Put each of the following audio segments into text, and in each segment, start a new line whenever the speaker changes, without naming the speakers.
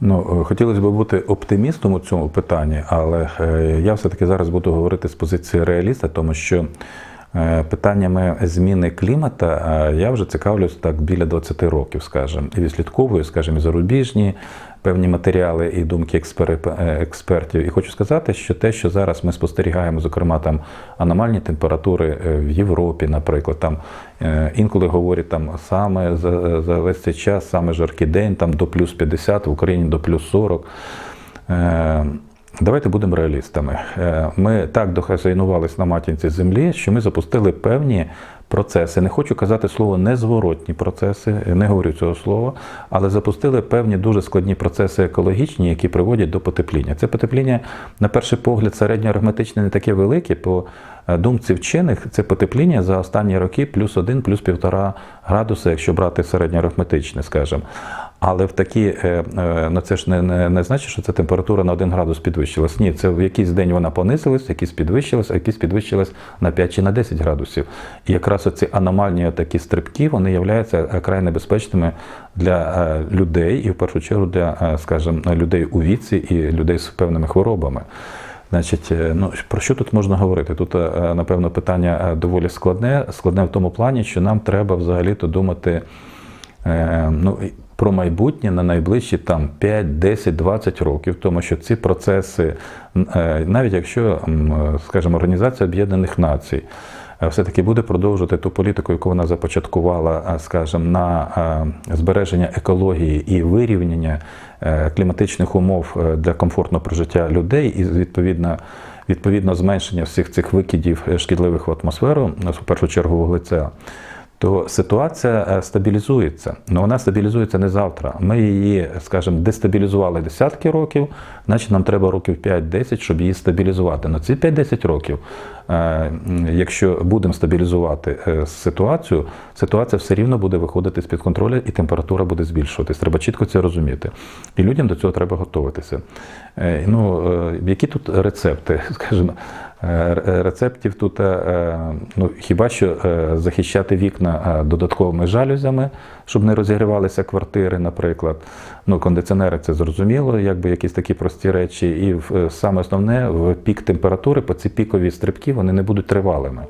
Ну, е, хотілося б бути оптимістом у цьому питанні, але е, я все-таки зараз буду говорити з позиції реаліста, тому що питаннями зміни клімату е, я вже цікавлюсь так біля 20 років, скажімо, і відслідковую, скажімо, і зарубіжні певні матеріали і думки е, експертів. І хочу сказати, що те, що зараз ми спостерігаємо, зокрема там аномальні температури е, в Європі, наприклад, там е, інколи говорять там саме за, за весь цей час, саме жаркий день, там до плюс 50, в Україні до плюс 40. Давайте будемо реалістами. Е, Ми так дохазяйнувалися на матінці землі, що ми запустили певні процеси. Не хочу казати слово незворотні процеси, не говорю цього слова, але запустили певні дуже складні процеси екологічні, які приводять до потепління. Це потепління, на перший погляд, середньоарифметичне не таке велике. По е, думці вчених, це потепління за останні роки плюс 1, плюс 1,5 градуси, якщо брати середньоарифметичне, скажімо. Але в такі, е, е, ну це ж не, не, не значить, що ця температура на 1 градус підвищилась. Ні, це в якийсь день вона понизилась, якийсь підвищилась, а якийсь підвищилась на 5 чи на 10 градусів. І якраз оці аномальні такі стрибки, вони являються е, край небезпечними для е, людей, і в першу чергу для, е, скажімо, людей у віці і людей з певними хворобами. Значить, ну про що тут можна говорити? Тут, напевно, питання доволі складне. Складне в тому плані, що нам треба взагалі-то думати ну, про майбутнє на найближчі там 5, 10, 20 років, тому що ці процеси, навіть якщо, скажімо, Організація Об'єднаних Націй. Е, Все-таки буде продовжувати ту політику, яку вона започаткувала, е, скажімо, на е, збереження екології і вирівняння кліматичних умов для комфортного прожиття людей, і відповідно, відповідно зменшення всіх цих викидів шкідливих в атмосферу, в першу чергу вуглеця то ситуація стабілізується. але вона стабілізується не завтра. Ми її, скажімо, дестабілізували десятки років, значить нам треба років 5-10, щоб її стабілізувати. На ці 5-10 років, якщо будемо стабілізувати е, ситуацію, ситуація все рівно буде виходити з-під контролю і температура буде збільшуватись. Треба чітко це розуміти. І людям до цього треба готуватися. Е, Ну, е, які тут рецепти, скажімо, Е, рецептів тут е, ну, хіба що е, захищати вікна е, додатковими жалюзями, щоб не розігрівалися квартири, наприклад. Ну, кондиціонери це зрозуміло, якби якісь такі прості речі. І е, саме основне в пік температури, по ці пікові стрибки вони не будуть тривалими.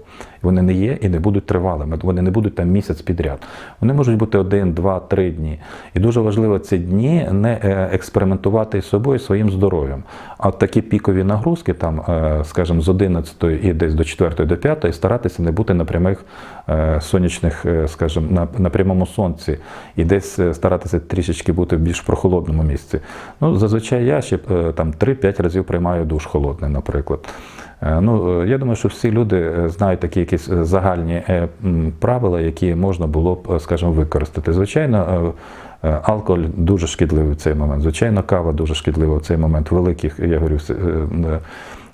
Вони не є і не будуть тривалими. Вони не будуть там місяць підряд. Вони можуть бути один, два, три дні. І дуже важливо ці дні не е, експериментувати із собою, своїм здоров'ям. А такі пікові нагрузки, там, е, скажімо, з 11 і десь до 4 до 5 старатися не бути на прямих е, сонячних, скажімо, на, на прямому сонці, і десь старатися трішечки бути в більш прохолодному місці. Ну, зазвичай я ще там 3-5 разів приймаю душ холодний, наприклад. Ну, я думаю, що всі люди знають такі якісь е, загальні е, правила, які можна було б, е, скажімо, використати. Звичайно, алкоголь дуже шкідливий в цей момент. Звичайно, кава дуже шкідлива в цей момент. Великих, я говорю,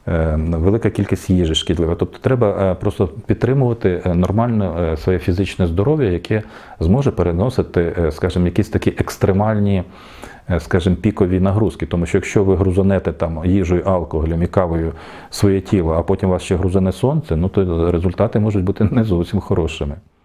велика кількість їжі шкідлива. Тобто треба е, просто підтримувати е, нормально е, своє фізичне здоров'я, яке зможе переносити, е, скажімо, якісь такі екстремальні е, скажімо, пікові нагрузки. Тому що якщо ви грузанете там їжею, алкоголем і кавою своє тіло, а потім вас ще грузане сонце, ну то результати можуть бути не зовсім хорошими.